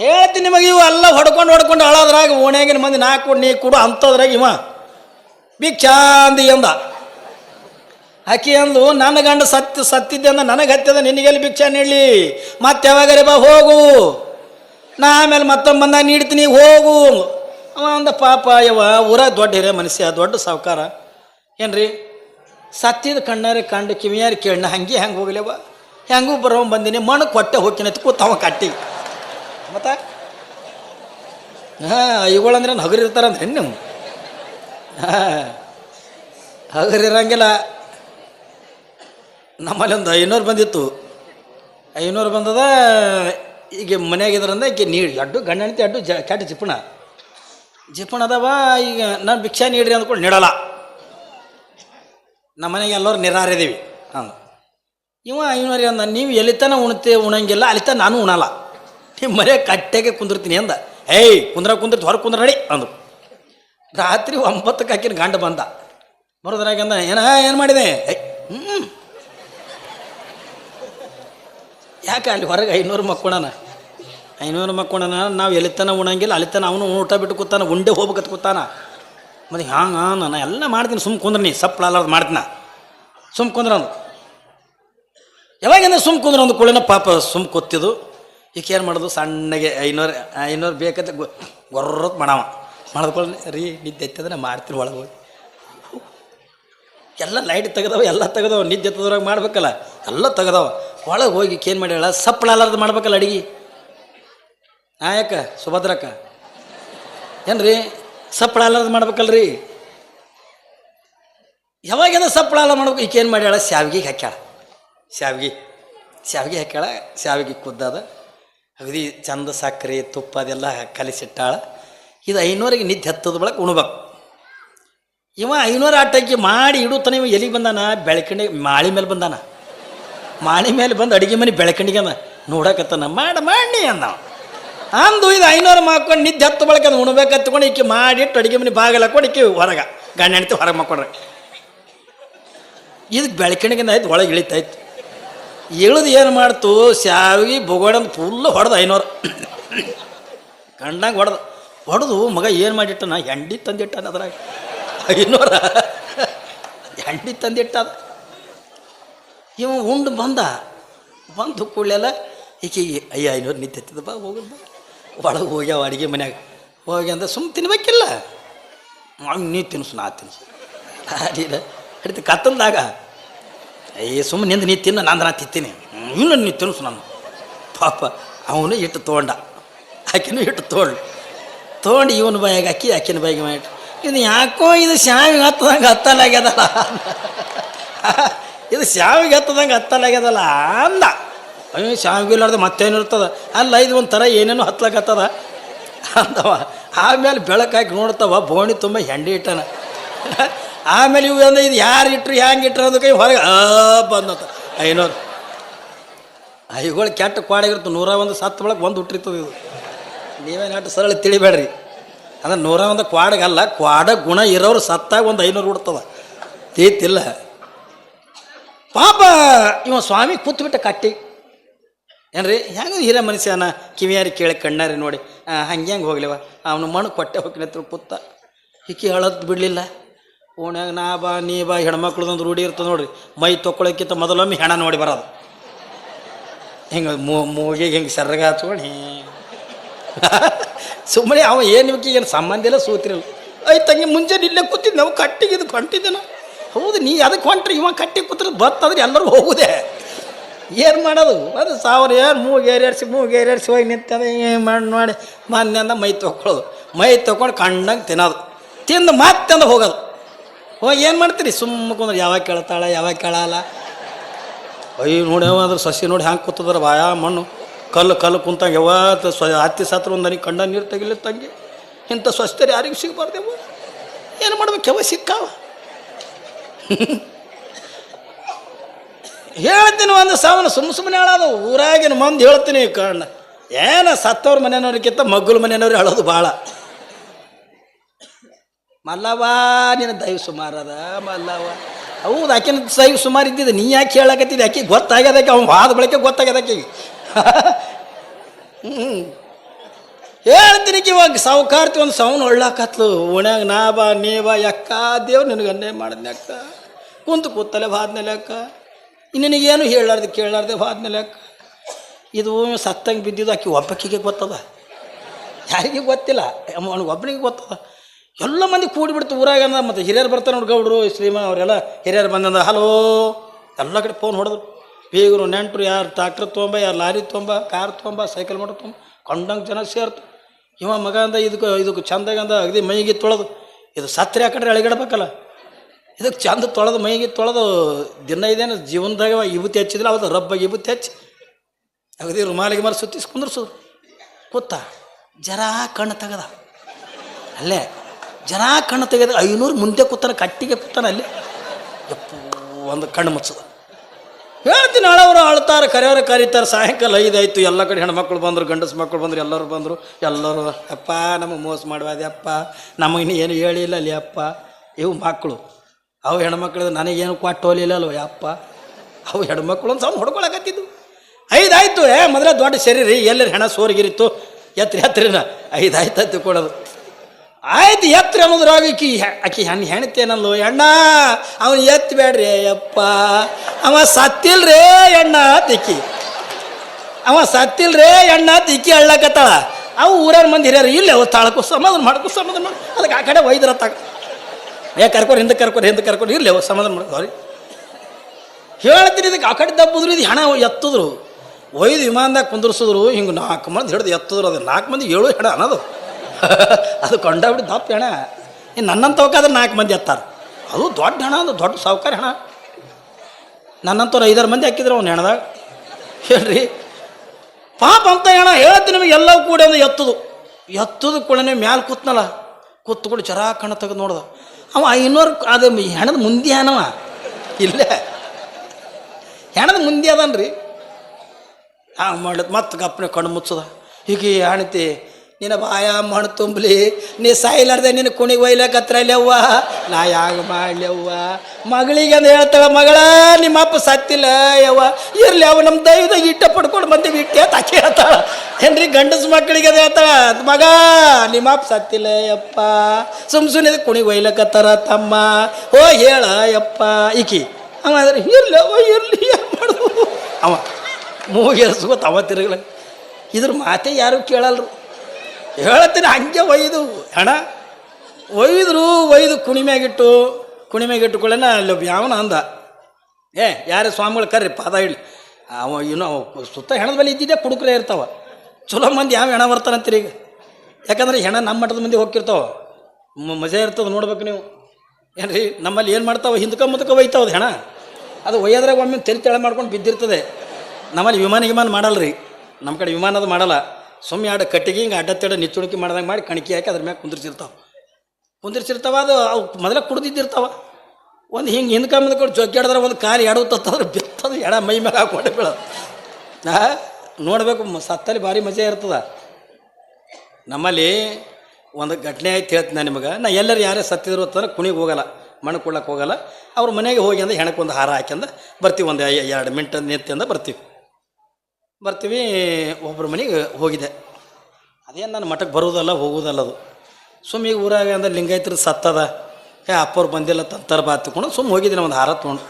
ಹೇಳ್ತೀನಿ ನಿಮಗೆ, ಇವು ಎಲ್ಲ ಹೊಡ್ಕೊಂಡು ಹೊಡ್ಕೊಂಡು ಅಳೋದ್ರಾಗ ಓಣ್ಯಾಗಿನ ಮಂದಿ ನಾ ಕೊಡು, ನೀ ಕೊಡು ಅಂಥದ್ರಾಗ ಇವ. ಭಿಕ್ಷಾಂದಿ ಎಂದ. ಆಕಿ ಅಂದು ನನ್ನ ಗಂಡ ಸತ್ತು, ಸತ್ತಿದ್ದೆ ಅಂದ, ನನಗೆ ಹತ್ತಿದ ನಿನಗೆಲ್ಲಿ ಭಿಕ್ಷಾ ನೀಡಲಿ? ಮತ್ತೆ ಯಾವಾಗರೆ ಬಾ ಹೋಗು. ನಾ ಆಮೇಲೆ ಮತ್ತೊಮ್ಮೆ ಬಂದಾಗ ನೀಡ್ತೀನಿ, ಹೋಗು. ಅವ ಅಂದ ಪಾಪ ಯವ ಊರ ದೊಡ್ಡ ಹಿರಿಯ ಮನುಷ್ಯ ದೊಡ್ಡ ಸಾವುಕಾರ. ಏನ್ರಿ? ಸತ್ತಿದ ಕಣ್ಣಾರೆ ಕಂಡು ಕಿವಿಯಾರಿ ಕೇಳಣ ಹಂಗೆ ಹೆಂಗೆ ಹೋಗ್ಲೇವ ಹೆಂಗೂ ಬರೋ ಬಂದಿನಿ, ಮಣ್ಣು ಕೊಟ್ಟೆ ಹೋಗ್ತೀನಿ ಅಂತ ಕೂತವ ಕಟ್ಟಿ. ಮತ್ತ? ಹಾಂ ಇವುಗಳಂದ್ರೆ ಹಗರಿರ್ತಾರಂದ್ರೆ ನೀವು ಹಾಂ ಹಗರಿರಂಗಿಲ್ಲ ನಮ್ಮಲ್ಲಿ ಒಂದು ಐನೂರು ಬಂದಿತ್ತು. ಐನೂರು ಬಂದದ, ಈಗ ಮನೆಯಾಗಿದ್ರಂದ್ರೆ ಈಗ ನೀರು ಅಡ್ಡು ಗಂಡ ಹೆಂಡತಿ ಅಡ್ಡು ಜ, ಕೆಟ್ಟ ಜಿಪ್ಪಣ ಜಿಪ್ಪಣ ಅದಾವ, ಈಗ ನಾನು ಭಿಕ್ಷೆ ನೀಡ್ರಿ ಅಂದ್ಕೊಂಡು ನೀಡಲ್ಲ. ನಮ್ಮ ಮನೆಗೆ ಎಲ್ಲರೂ ನಿರಾರಿದೀವಿ ಅಂದ ಇವ ಐನೂರು ಅಂದ, ನೀವು ಎಲ್ಲಿತನ ಉಣ್ತೆ, ಉಣಂಗಿಲ್ಲ ಅಲ್ಲಿತನ ನಾನು ಉಣಲ್ಲ. ನಿಮ್ಮ ಮನೆ ಕಟ್ಟೆಗೆ ಕುಂದಿರ್ತೀನಿ ಅಂದ. ಏಯ್, ಕುಂದ್ರ ಕುಂದ್ರ ಹೊರ ಕುಂದ್ರ ನಡಿ ಅಂದು. ರಾತ್ರಿ ಒಂಬತ್ತಕ್ಕೆ ಹಾಕಿನ ಗಂಡ ಬಂದ. ಬರೋದ್ರಾಗ ಅಂದ, ಏನ, ಏನು ಮಾಡಿದೆ? ಏಯ್ ಹ್ಞೂ ಯಾಕೆ ಅಲ್ಲಿ ಹೊರಗೆ ಐನೂರು ಮಕ್ಕೊಳನ? ಐನೂರು ಮಕ್ಕೊಂಡನ ನಾವು ಎಲ್ಲಿತನ ಉಣಂಗಿಲ್ಲ ಅಲ್ಲಿತನ ಅವನು ಊಟ ಬಿಟ್ಟು ಕೂತಾನ, ಉಂಡೆ ಹೋಗ್ಬೇಕತ್ ಕೂತಾನ. ಮತ್ತೆ ಹಾಂ ನಾನು ಎಲ್ಲ ಮಾಡ್ತೀನಿ, ಸುಮ್ ಕುಂದ್ರ ನೀ ಸಪ್ಪಳ ಅಲ್ಲಾರ್ದು ಮಾಡ್ತೀನ. ಸುಮ್ ಕುಂದ್ರ ಅಂದು. ಯಾವಾಗಿಂದ ಸುಮ್ ಕುಂದ್ರ ಅಂದು ಕುಳಿನ ಪಾಪ ಸುಮ್ ಕೊತ್ತಿದ್ದು ಈಕೆ ಏನು ಮಾಡೋದು? ಸಣ್ಣಗೆ ಐನೂರು ಐನೂರು ಬೇಕಂತ ಗೊರ್ರತ್ ಮಾಡವ. ಮಾಡಿದ್ಕೊಳ್ಳಿ ರೀ, ನಿದ್ದೆ ಎತ್ತಂದ್ರೆ ಮಾಡ್ತೀನಿ ಒಳಗೆ ಹೋಗಿ. ಎಲ್ಲ ಲೈಟ್ ತೆಗೆದವ, ಎಲ್ಲ ತೆಗೆದವ, ನಿದ್ದೆ ಎತ್ತದ್ರಾಗ ಮಾಡ್ಬೇಕಲ್ಲ, ಎಲ್ಲ ತೆಗೆದವ. ಒಳಗೆ ಹೋಗಿ ಏನು ಮಾಡ್ಯಾಳ? ಸಪ್ಪಳ ಅಲ್ಲಾರ್ದು ಮಾಡ್ಬೇಕಲ್ಲ ಅಡಿಗೆ. ನಾಯಕ ಸುಭದ್ರಕ್ಕ? ಏನ್ರಿ? ಸಪ್ಪಳ ಅಲ್ಲದ ಮಾಡ್ಬೇಕಲ್ರಿ? ಯಾವಾಗಿಂದ ಸಪ್ಪಳ ಅಲ್ಲ ಮಾಡ್ಬೇಕು? ಈಕೆ ಏನು ಮಾಡ್ಯಾಳ? ಶಾವಿಗೆ ಹಾಕ್ಯಾಳ. ಶಾವಿಗೆ ಶಾವಿಗೆ ಹಾಕ್ಯಾಳ. ಶಾವಿಗೆ ಕುದ್ದದ ಅಗದಿ ಚಂದ ಸಕ್ಕರೆ, ತುಪ್ಪ ಅದೆಲ್ಲ ಕಲಿಸಿಟ್ಟಾಳ. ಇದು ಐನೂರಿಗೆ ನಿದ್ದೆ ಹತ್ತದ ಬಳಕ ಉಣ್ಬೇಕು. ಇವ ಐನೂರು ಆಟಕ್ಕೆ ಮಾಡಿ ಇಡುತ್ತಾನೆ, ಇವ ಎಲ್ಲಿಗೆ ಬಂದಾನ? ಬೆಳಕಂಡಿ, ಮಾಳಿ ಮೇಲೆ ಬಂದಾನ. ಮಾಳಿ ಮೇಲೆ ಬಂದು ಅಡುಗೆ ಮನೆ ಬೆಳಕಂಡಿಗೆ ಅಂದ. ನೋಡಕತ್ತಾನ, ಮಾಡ, ಮಾಡಿ ಅಂದ ಅಂದು ಇದು ಐನೂರು ಮಾಡ್ಕೊಂಡು ನಿದ್ದೆ ಹತ್ತು ಬಳಕೆ ಅದು ಉಣ್ಬೇಕು ಹತ್ಕೊಂಡು ಈಕೆ ಮಾಡಿಟ್ಟು ಅಡುಗೆ ಮನೆ ಬಾಗಿಲ ಹಾಕೊಂಡು ಈಕೆ ಹೊರಗೆ. ಗಂಡ ಹೆಣ್ತಿ ಹೊರಗೆ ಮಾಡ್ಕೊಂಡ್ರೆ ಇದು ಬೆಳಕಣಿಗಿಂದ ಆಯ್ತು, ಒಳಗೆ ಇಳಿತಾಯ್ತು. ಇಳಿದು ಏನು ಮಾಡ್ತು ಶಾವಿಗೆ ಬೊಗೋಡಂದು ಫುಲ್ಲು ಹೊಡೆದು ಐನೂರು. ಗಂಡಂಗೆ ಹೊಡೆದು. ಹೊಡೆದು ಮಗ ಏನು ಮಾಡಿಟ್ಟನ? ಹೆಂಡಿ ತಂದಿಟ್ಟನ ಅದ್ರಾಗ. ಐನೂರ. ಹೆಂಡಿ ತಂದಿಟ್ಟದ. ಇವ ಉಂಡು ಬಂದ. ಬಂದು ಕೂಡಲೆಲ್ಲ ಈಕೆ, ಅಯ್ಯ, ಐನೂರು ನಿಂತಿತ್ತದ ಬಾ ಹೋಗೋದು ಬಾ. ಒಳಗೆ ಹೋಗ್ಯಾವ ಅಡುಗೆ ಮನ್ಯಾಗ. ಹೋಗಿ ಅಂದ ಸುಮ್ಮ ತಿನ್ಬೇಕಿಲ್ಲ. ನೀ ತಿನ್ಸು, ನಾ ತಿನ್ಸು. ಅಡಿಲ್ಲ ಹಿಡಿದು ಕತ್ತಲ್ದಾಗ ಅಯ್ಯ ಸುಮ್ಮನೆ ನಿಂದು ನೀ ತಿನ್ನು, ನಂದು ನಾ ತಿಂತೀನಿ. ಇನ್ನು ನೀ ತಿನ್ಸು ನಾನು ಪಾಪ, ಅವನು ಹಿಟ್ಟು ತೊಗೊಂಡ ಆಕಿನೂ ಹಿಟ್ಟು ತೊಗೊಂಡು ತೊಗೊಂಡು ಇವನ ಬಾಯಾಗ ಹಾಕಿ ಆಕಿನ ಬಾಯಿಗೆ ಮಾಡಿ ಇದು ಯಾಕೋ ಇದು ಶಾವಿಗೆ ಹತ್ತದಂಗೆ ಹತ್ತಲಾಗ್ಯದಲ್ಲ ಇದು ಶಾವಿಗೆ ಹತ್ತದಂಗೆ ಹತ್ತಲಾಗ್ಯದಲ್ಲ ಅಂದ. ಅಯ್ಯೋ ಮತ್ತೇನು ಇರ್ತದ? ಅಲ್ಲ, ಇದು ಒಂಥರ ಏನೇನೋ ಹತ್ಲಾಕತ್ತದ? ಅಂದವ ಆಮೇಲೆ ಬೆಳಕಾಗಿ ನೋಡ್ತವ, ಬೋಣಿ ತುಂಬ ಹೆಂಡಿ ಇಟ್ಟನ. ಆಮೇಲೆ ಇವು ಅಂದ್ರೆ ಇದು ಯಾರು ಇಟ್ರು ಹ್ಯಾಂಗೆ ಇಟ್ರು ಅದಕ್ಕೆ ಹೊರಗೆ, ಆ ಬಂದತ ಐನೂರು ಐಗಳು ಕೆಟ್ಟ ಕ್ವಾಡಾಗಿರುತ್ತೆ ನೂರ ಒಂದು ಸತ್ತು ಬೆಳಕು ಒಂದು ಹುಟ್ಟಿರ್ತದೆ ಇದು. ನೀವೇನು ಅಷ್ಟು ಸರಳ ತಿಳಿಬೇಡ್ರಿ. ಅಂದ್ರೆ ನೂರ ಒಂದು ಕ್ವಾಡಗಲ್ಲ, ಕ್ವಾಡ ಗುಣ ಇರೋರು ಸತ್ತಾಗ ಒಂದು ಐನೂರು ಹುಡ್ತದ. ತೀತಿಲ್ಲ. ಪಾಪ, ಇವ ಸ್ವಾಮಿ ಕೂತ್ಬಿಟ್ಟ ಕಟ್ಟಿ. ಏನ್ರಿ? ಹೆಂಗೆ ಹಿರಿಯ ಮನುಷ್ಯನ ಕಿವಿಯಾರಿ ಕೇಳಿ ಕಣ್ಣಾರಿ ನೋಡಿ. ಹಂಗೆ ಹೆಂಗೆ ಹೋಗ್ಲಿವ? ಅವನು ಮಣ್ಣು ಕೊಟ್ಟೆ ಹೋಗಿನ ಪುತ್ತ. ಹಿಕ್ಕಿ ಹೇಳೋದು ಬಿಡಲಿಲ್ಲ. ಓಣ್ಯಾಗ ನಾ ಬಾ, ನೀ ಬಾ ಹೆಣ್ಮಕ್ಳದೊಂದು ರೂಢಿ ಇರ್ತದೆ ನೋಡ್ರಿ. ಮೈ ತೊಗೊಳಕ್ಕಿಂತ ಮೊದಲೊಮ್ಮೆ ಹೆಣ ನೋಡಿ ಬರೋದು. ಹಿಂಗೆ ಮೂಗಿಗೆ ಹಿಂಗೆ ಸರ್ಗ ಹಿಂಗೆ ಸುಮ್ಮನೆ ಅವ ಏನು ಏನು ಸಂಬಂಧ ಇಲ್ಲ, ಸೂತಿರಲ್ಲ. ಐ ತಂಗಿ, ಮುಂಜಾನೆ ಇಲ್ಲೇ ಕೂತಿದ್ದು ನಾವು ಕಟ್ಟಿಗೆ ಇದು ಹೊಂಟಿದ್ದೇನ ಹೌದು, ನೀ ಅದಕ್ಕೆ ಹೊಂಟ್ರಿ, ಇವ ಕಟ್ಟಿಗೆ ಕೂತ್ರ ಬತ್ತಂದ್ರೆ ಎಲ್ಲರೂ ಹೋಗುದೇ. ಏನು ಮಾಡೋದು? ಅದು ಸಾವಿರ ಏನು ಮೂಗು ಏರಿಸಿ ಮೂಗು ಏರಿಸಿ ಹೋಗಿ ನಿಂತದ ಏನು ಮಾಡಿ ಮಾಡಿ ಮೊನ್ನೆಂದ ಮೈ ತೊಗೊಳ್ಳೋದು ಮೈ ತೊಗೊಂಡು ಕಣ್ಣಂಗೆ ತಿನ್ನೋದು. ತಿಂದು ಮತ್ತೆಂದ ಹೋಗೋದು. ಹೋಗಿ ಏನು ಮಾಡ್ತೀರಿ? ಸುಮ್ಮ ಕುಂದ್ರೆ. ಯಾವಾಗ ಕೇಳ್ತಾಳೆ, ಯಾವಾಗ ಕೇಳಲ್ಲ. ಅಯ್ಯೋ, ನೋಡಿ ಅದ್ರ ಸಸಿ ನೋಡಿ ಹ್ಯಾಂಗೆ ಕೂತದ್ರ. ಬಾಯ ಮಣ್ಣು. ಕಲ್ಲು ಕಲ್ಲು ಕುಂತಂಗೆ ಯಾವತ್ತು ಸ್ವ ಹತ್ತಿ ಸತ್ರ ಒಂದು ನನಗೆ ಕಂಡ ನೀರು ತೆಗಿಲಿ ತಂಗಿ. ಇಂಥ ಸ್ವಸ್ಥರು ಯಾರಿಗೂ ಸಿಗಬಾರ್ದೇವು ಏನು ಮಾಡ್ಬೇಕು? ಯಾವ ಸಿಕ್ಕಾವ? ಹೇಳ್ತೀನಿ ಒಂದು ಸಾವನ್ನ ಸುಮ್ಮ ಸುಮ್ಮನೆ ಹೇಳೋದು. ಊರಾಗಿನ ಮಂದಿ ಹೇಳ್ತೀನಿ ಕಣ್ಣ ಏನ ಸತ್ತವ್ರ ಮನೆಯವ್ರಿಗಿಂತ ಮಗ್ಗಲ ಮನೆಯವ್ರು ಹೇಳೋದು ಭಾಳ. ಮಲ್ಲವ ನಿನ್ನ ದೈವ ಸುಮಾರದ ಮಲ್ಲವ ಹೌದು, ಆಕಿನ ದೈವ ಸುಮಾರು ಇದ್ದಿದ್ದು. ನೀ ಯಾಕೆ ಹೇಳಕತ್ತಿದ್ದೆ? ಆಕೆ ಗೊತ್ತಾಗ್ಯದಕ್ಕೆ, ಅವ್ನು ಹಾದ ಬಳಿಕೆ ಗೊತ್ತಾಗ್ಯದಕ್ಕೆ ಹ್ಞೂ ಹೇಳ್ತೀನಿ ಇವಾಗ, ಸಾವುಕಾರ್ತಿ ಒಂದು ಸೌನ್ ಒಳ್ಳಾಕತ್ಲು. ಉಣ್ಯಾಗ ನಾ ಬಾ, ನೀ ಬಾ ಯಕ್ಕ ದೇವ್ ನಿನಗೆ ಅನ್ನೇ ಮಾಡಿದ್ನೆ ಅಕ್ಕ ಕುಂತು ಕೂತಲೆ ಬಾದ್ನಲೆ ಅಕ್ಕ? ನಿನಗೇನು ಹೇಳಾರ್ದು ಕೇಳಾರ್ದೆ ಹೋದ್ಮೇಲೆ ಇದು ಸತ್ತಂಗೆ ಬಿದ್ದಿದ್ದು ಆಕೆ ಒಬ್ಬಕ್ಕಿಗೆ ಗೊತ್ತದ? ಯಾರಿಗೆ ಗೊತ್ತಿಲ್ಲ. ಅವನಿಗೆ ಒಬ್ಬನಿಗೆ ಗೊತ್ತದ? ಎಲ್ಲ ಮಂದಿ ಕೂಡಿಬಿಡ್ತು ಊರಾಗ ಅಂದ. ಮತ್ತು ಹಿರಿಯರು ಬರ್ತಾರೆ ನೋಡಿ ಗೌಡ್ರು, ಶ್ರೀಮ ಅವರೆಲ್ಲ ಹಿರಿಯರು ಬಂದಂದ, ಹಲೋ! ಎಲ್ಲ ಕಡೆ ಫೋನ್ ಹೊಡೆದ್ರು. ಬೀಗರು, ನೆಂಟರು, ಯಾರು ಟ್ರಾಕ್ಟರ್ ತೊಂಬ, ಯಾರು ಲಾರಿ ತೊಗೊಂಬ ಕಾರ್ ತೊಗೊಂಬ ಸೈಕಲ್ ಮೋಟರ್ ತೊಗೊಂಬ ಕೊಂಡಂಗೆ ಜನ ಸೇರ್ತು. ಇವ ಮಗ ಅಂದ, ಇದಕ್ಕೆ ಇದಕ್ಕೆ ಚಂದಾಗಂದ ಅಗದಿ ಮೈಗೆ ತೊಳೆದು. ಇದು ಸತ್ರೆ ಆ ಕಡೆ ಅಳಿಗಿಡ್ಬೇಕಲ್ಲ. ಇದಕ್ಕೆ ಚಂದ ತೊಳೆದು ಮೈಗೆ ತೊಳೆದು ದಿನ ಇದೇನು ಜೀವನದಾಗ ಇಬುತಿ ಹಚ್ಚಿದ್ರೆ ಅವತ್ತು ರಬ್ಬ ಇಬುತಿ ಹಚ್ಚಿ ಅಗದಿ ರುಮಾಲಿಗೆ ಮರ ಸುತ್ತಿಸ್ ಕುಂದ್ರಸೋದು. ಕೂತ ಜರಾ ಕಣ್ಣು ತೆಗದ. ಅಲ್ಲೇ ಜನ ಕಣ್ಣು ತೆಗೆದ, ಐನೂರು ಮುಂದೆ ಕೂತಾನ, ಕಟ್ಟಿಗೆ ಕೂತಾನ ಅಲ್ಲಿ. ಒಂದು ಕಣ್ಣು ಮುಚ್ಚದ. ಹೇಳ್ತೀನಿ ಅಳವರು ಅಳ್ತಾರೆ ಕರೆಯವರು ಕರೀತಾರೆ, ಸಾಯಂಕಾಲ ಐದಾಯ್ತು ಎಲ್ಲ ಕಡೆ ಹೆಣ್ಮಕ್ಳು ಬಂದರು, ಗಂಡಸು ಮಕ್ಕಳು ಬಂದರು, ಎಲ್ಲರೂ ಬಂದರು, ಎಲ್ಲರೂ, ಅಪ್ಪ, ನಮಗೆ ಮೋಸ ಮಾಡುವಾದೆ ಅಪ್ಪ, ನಮಗೆ ಏನು ಹೇಳಿಲ್ಲ ಅಲ್ಲಿ ಅಪ್ಪ, ಇವು ಮಕ್ಕಳು. ಅವು ಹೆಣ್ಮಕ್ಳು ನನಗೇನು ಅಲ್ವ ಯಪ್ಪ. ಅವು ಹೆಣ್ಮಕ್ಳು ಒಂದು ಸಾವಿರ ಹೊಡ್ಕೊಳಕತ್ತಿದ್ದು. ಐದಾಯ್ತು, ಏ, ಮೊದಲ ದೊಡ್ಡ ಶರೀರ, ಎಲ್ಲರ ಹೆಣ ಸೋರಿಗಿರಿತ್ತು. ಎತ್ರಿ, ಎತ್ರಿನ. ಐದಾಯ್ತು ಅಂತ ಕೊಡೋದು. ಆಯ್ತು, ಎತ್ರಿ ಅನ್ನೋದ್ರಾಗ ಆಕಿ ಆಕಿ ಹೆಣ್, ಹೆಣ್ತೇನಲ್ಲೋ ಎಣ್ಣ ಅವನು ಎತ್ತಿ ಬೇಡ್ರಿ ಅಯ್ಯಪ್ಪ ಅವ ಸತ್ತಿಲ್ರೇ ಎಣ್ಣ ತಿಕ್ಕಿ. ಅವ ಸತ್ತಿಲ್ರೇ ಎಣ್ಣ ತಿಕ್ಕಿ ಅಳ್ಳಕತ್ತಾಳ. ಅವು ಊರಾರ ಮಂದಿ ಹಿರಿಯರು, ಇಲ್ಲ ತಾಳಕ್ಕೂ ಸಮಾಧಾನ, ಮಾಡ್ಕೊ ಸಮಾಧಾನ ಮಾಡಿ ಅದಕ್ಕೆ ಆ ಕಡೆ ಒಯ್ದ್ರ ತಗ ಏ ಕರ್ಕೊಂಡು ಹಿಂದೆ ಕರ್ಕೊಂಡು ಹಿಂದೆ ಕರ್ಕೊಂಡು ಇರಲಿ ಸಮಾಧಾನ ಮಾಡಿ ಸಾರಿ ಹೇಳ್ತೀನಿ ಇದಕ್ಕೆ, ಆ ಕಡೆ ದಬ್ಬುದ್ರು, ಇದು ಹೆಣ ಎತ್ತಿದ್ರು. ಒಯ್ದು ವಿಮಾನದಾಗ ಕುಂದ್ರಿಸಿದ್ರು, ಹಿಂಗೆ ನಾಲ್ಕು ಮಂದಿ ಹಿಡಿದು ಎತ್ತಿದ್ರು. ಅದು ನಾಲ್ಕು ಮಂದಿ, ಏಳು ಹೆಣ ಅನ್ನೋದು. ಅದು ಕೊಂಡಾಬಿಟ್ಟು ದಪ್ಪ ಹೆಣ. ಇನ್ನು ನನ್ನಂತವಕ್ಕಾದ್ರೆ ನಾಲ್ಕು ಮಂದಿ ಎತ್ತಾರ. ಅದು ದೊಡ್ಡ ಹೆಣ, ಅದು ದೊಡ್ಡ ಸಾವುಕಾರ ಹೆಣ. ನನ್ನಂತವ್ರು ಐದಾರು ಮಂದಿ ಹಾಕಿದ್ರು ಅವ್ನು ಹೆಣದಾಗ. ಹೇಳ್ರಿ. ಪಾಪ ಅಂತ ಹೆಣ ಹೇಳ್ತೀನಿ ನಿಮಗೆ, ಎಲ್ಲವೂ ಕೂಡ ಒಂದು ಎತ್ತದು. ಎತ್ತದು ಕೂಡ ಮ್ಯಾಲೆ ಕೂತ್ನಲ್ಲ. ಕೂತ್ಕೊಂಡು ಜರಾ ಕಣ್ಣು ತೆಗೆದು ನೋಡ್ದ. ಅವ ಐನೂರು ಅದು ಹೆಣದ ಮುಂದೆ ಏನವ ಇಲ್ಲ. ಹೆಣದ ಮುಂದೆ ಅದನ್ರಿ. ಹಾಂ ಮಾಡಿದ್ ಮತ್ತೆ ಗಪ್ಪನೆ ಕಣ್ಣು ಮುಚ್ಚದ. ಹೀಗೆ ಆಣ್ತಿ ನಿನ್ನ ಬಾಯ ಮಣ್ಣು ತುಂಬಲಿ, ನೀ ಸಾಯ್ಲಾರ್ದೆ ನಿನ್ನ ಕುಣಿಗೆ ಒಯ್ಲಕತ್ರಲ್ಲವ್ವ ನಾ ಯಾಗ ಮಾಡ್ಲವ್ವ? ಮಗಳಿಗೆ ಅಂತ ಹೇಳ್ತಾಳ, ಮಗಳ, ನಿಮ್ಮ ಅಪ್ಪ ಸತ್ತಿಲ್ಲ ಯವ್ವ. ಇರ್ಲಿ, ಅವ ನಮ್ಮ ದೈವದಾಗ ಇಟ್ಟ ಪಡ್ಕೊಂಡು ಬಂದೀವಿ ಇಟ್ಟೆ ಅಂತ ಆಕೆ ಹೇಳ್ತಾಳ. ಏನ್ರಿ, ಗಂಡಸ ಮಕ್ಕಳಿಗೆ ಅದು ಹೇಳ್ತಾಳ, ಮಗ, ನಿಮ್ಮ ಅಪ್ಪ ಸತ್ತಿಲ್ಲ ಯಪ್ಪ. ಸುಮ್ ಸುಮ್ಮನೆ ಕುಣಿಗೆ ಒಯ್ಲಕತ್ತಾರ ತಮ್ಮ. ಓ, ಹೇಳ ಯಪ್ಪ. ಅವ ಅಂದ್ರೆ ಇರ್ಲಿ, ಅವ ಇರ್ಲಿ, ಏನು ಅವ ಮೂಗೇರಿಸ್ಕೊತ ಅವ ತಿರುಗಲ ಇದ್ರ ಮಾತೇ ಯಾರು ಕೇಳಲ್ರು. ಹೇಳ್ತೀನಿ ಹಂಗೆ ಒಯ್ದು. ಹಣ ಒಯ್ದರು, ಒಯ್ದು ಕುಣಿಮ್ಯಾಗಿಟ್ಟು ಕುಣಿಮ್ಯಾಗಿಟ್ಟುಕೊಳ್ಳೇನ ಅಲ್ಲಿ ಒಬ್ಬ ಯಾವನ ಅಂದ. ಏ, ಯಾರೇ ಸ್ವಾಮಿಗಳು ಕರ್ರಿ, ಪಾದ ಇಳಿ ಅವ ಇನ್ನೂ ಸುತ್ತ ಹೆಣದ ಮೇಲೆ ಇದ್ದಿದ್ದೆ ಕುಡುಕ್ರೆ ಇರ್ತಾವ. ಚಲೋ ಮಂದಿ ಯಾವ ಹೆಣ ಬರ್ತಾರಂತೀರಿ ಈಗ? ಯಾಕಂದ್ರೆ ಹೆಣ ನಮ್ಮ ಮಠದ ಮಂದಿ ಹೋಗಿರ್ತಾವ ಮ- ಮಜಾ ಇರ್ತದೆ ನೋಡ್ಬೇಕು ನೀವು. ಏನ್ರಿ, ನಮ್ಮಲ್ಲಿ ಏನು ಮಾಡ್ತಾವ? ಹಿಂದಕ ಮುದಕ ಒಯ್ತಾವ ಅದು ಹೆಣ. ಅದು ಒಯ್ಯೋದ್ರಾಗ ಒಮ್ಮೆ ತೆಲಿ ತೆಳ ಮಾಡ್ಕೊಂಡು ಬಿದ್ದಿರ್ತದೆ. ನಮ್ಮಲ್ಲಿ ವಿಮಾನ ವಿಮಾನ ಮಾಡಲ್ರಿ. ನಮ್ಮ ಕಡೆ ವಿಮಾನದ ಮಾಡಲ್ಲ. ಸುಮ್ಮನೆ ಎರಡು ಕಟ್ಟಿಗೆ ಹಿಂಗೆ ಅಡ್ಡ ತೆಡ ನಿಚ್ಚುಣಿಕೆ ಮಾಡ್ದಂಗೆ ಮಾಡಿ ಕಣಕಿ ಹಾಕಿ ಅದ್ರ ಮ್ಯಾಗೆ ಕುಂದಿರ್ಸಿರ್ತಾವ. ಕುಂದಿರ್ಸಿರ್ತಾವ ಅದು ಅವು ಮೊದಲೇ ಕುಡ್ದಿದ್ದಿರ್ತಾವ. ಒಂದು ಹಿಂಗೆ ಹಿಂದ್ಕ ಮುಂದ್ಕೊಂಡು ಜೊಗ್ಗಾಡಿದ್ರೆ ಒಂದು ಕಾಲು ಎಡವು ತತ್ತಂದ್ರೆ ಬಿತ್ತದು, ಎಡ ಮೈ ಮೇಲೆ ಹಾಕೊಂಡೆ ಬೀಳೋದು. ಹಾ ನೋಡಬೇಕು ಸತ್ತಲ್ಲಿ ಭಾರಿ ಮಜಾ ಇರ್ತದ. ನಮ್ಮಲ್ಲಿ ಒಂದು ಘಟನೆ ಆಯ್ತು ಹೇಳ್ತೀನಿ ನಾನು ನಿಮಗೆ. ನಾ ಎಲ್ಲರೂ ಯಾರೇ ಸತ್ತಿದ್ರು ಅಂತಂದ್ರೆ ಕುಣಿಗೆ ಹೋಗಲ್ಲ, ಮಣ್ಣು ಕೊಡ್ಲಕ್ಕೆ ಹೋಗಲ್ಲ. ಅವ್ರ ಮನೆಗೆ ಹೋಗಿ ಅಂದ್ರೆ ಹೆಣಕ್ಕೆ ಒಂದು ಹಾರ ಹಾಕ್ಯಂದ ಬರ್ತೀವಿ ಒಂದು ಎರಡು ಮಿಂಟ್ ನಿಂತ್ಯಂದ ಬರ್ತೀವಿ. ಬರ್ತೀವಿ ಒಬ್ಬರ ಮನೆಗೆ ಹೋಗಿದೆ. ಅದೇನು ನನ್ನ ಮಠಕ್ಕೆ ಬರೋದಲ್ಲ ಹೋಗೋದಲ್ಲ ಅದು. ಸುಮ್ಮ ಈಗ ಊರಾಗ ಅಂದ್ರೆ ಲಿಂಗಾಯತ್ರ ಸತ್ತದ. ಏ ಅಪ್ಪವ್ರು ಬಂದಿಲ್ಲ ತಂತರ ಬಾ ತಗೊಂಡು ಸುಮ್ಮ ಹೋಗಿದ್ದೀನಿ, ಒಂದು ಹಾರ ತೊಗೊಂಡು.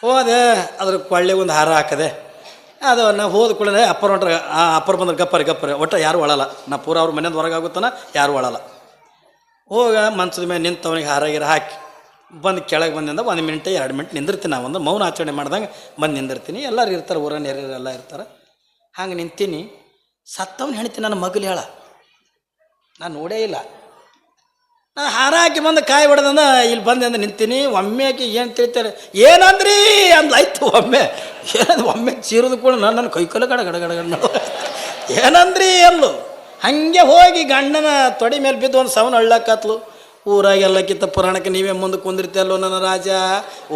ಹೋದೆ ಅದ್ರ ಕೊಳ್ಳೆ ಒಂದು ಹಾರ ಹಾಕದೆ. ಅದು ನಾನು ಹೋದ ಕೂಡಲೇ ಅಪ್ಪರ್ ಹೊಂಟ್ರೆ ಆ ಅಪ್ಪರ್ ಬಂದ್ರೆ, ಗಪ್ಪರಿ ಗಪ್ಪರಿ. ಒಟ್ಟು ಯಾರು ಒಳಲ್ಲ. ನಾ ಪೂರ ಅವ್ರ ಮನೆಯಿಂದ ಹೊರಗೆ ಆಗುತ್ತಾನ ಯಾರು ಒಳಲ್ಲ. ಹೋಗ ಮನ್ಸದ ಮೇಲೆ ನಿಂತವನಿಗೆ ಹಾರ, ಗೀರ ಹಾಕಿ. ಬಂದು ಕೆಳಗೆ ಬಂದಿಂದ ಒಂದು ಮಿನಿಟ್, ಎರಡು ಮಿನಿಟ್ ನಿಂದಿರ್ತೀನಿ ನಾವು ಒಂದು. ಮೌನ ಆಚರಣೆ ಮಾಡ್ದಂಗೆ ಬಂದು ನಿಂದಿರ್ತೀನಿ. ಎಲ್ಲರೂ ಇರ್ತಾರೆ ಊರ ನೆರೆಯರೆಲ್ಲ ಇರ್ತಾರೆ. ಹಂಗೆ ನಿಂತೀನಿ. ಸತ್ತವನು ಹೆಣ್ತೀನಿ ನನ್ನ ಮಗಲು ಹೇಳ. ನಾನು ನೋಡೇ ಇಲ್ಲ. ನಾನು ಹಾರ ಹಾಕಿ ಬಂದು ಕಾಯಿ ಹೊಡೆದಂದ ಇಲ್ಲಿ ಬಂದೆ ನಿಂತೀನಿ. ಒಮ್ಮೆ ಹಾಕಿ ಏನು ತಿಳ್ತಾರೆ? ಏನಂದ್ರಿ? ಅಂದ್ ಆಯ್ತು ಒಮ್ಮೆ. ಏನಂದ್ರೆ ಒಮ್ಮೆ ಚೀರೋದು ಕೂಡ ನಾನು ನನ್ನ ಕೈಕಲ ಗಡ ಗಡ ಗಡ ಗಡ. ಏನಂದ್ರಿ ಅಂದು ಹಾಗೆ ಹೋಗಿ ಗಂಡನ ತೊಡಿ ಮೇಲೆ ಬಿದ್ದು ಒಂದು ಸವನ್ ಹಳ್ಳಕ್ಕತ್ಲು ಊರಾಗೆಲ್ಲಕ್ಕಿಂತ ಪುರಾಣಕ್ಕೆ ನೀವೇ ಮುಂದೆ ಕುಂದಿರ್ತಲ್ಲೋ ನನ್ನ ರಾಜ?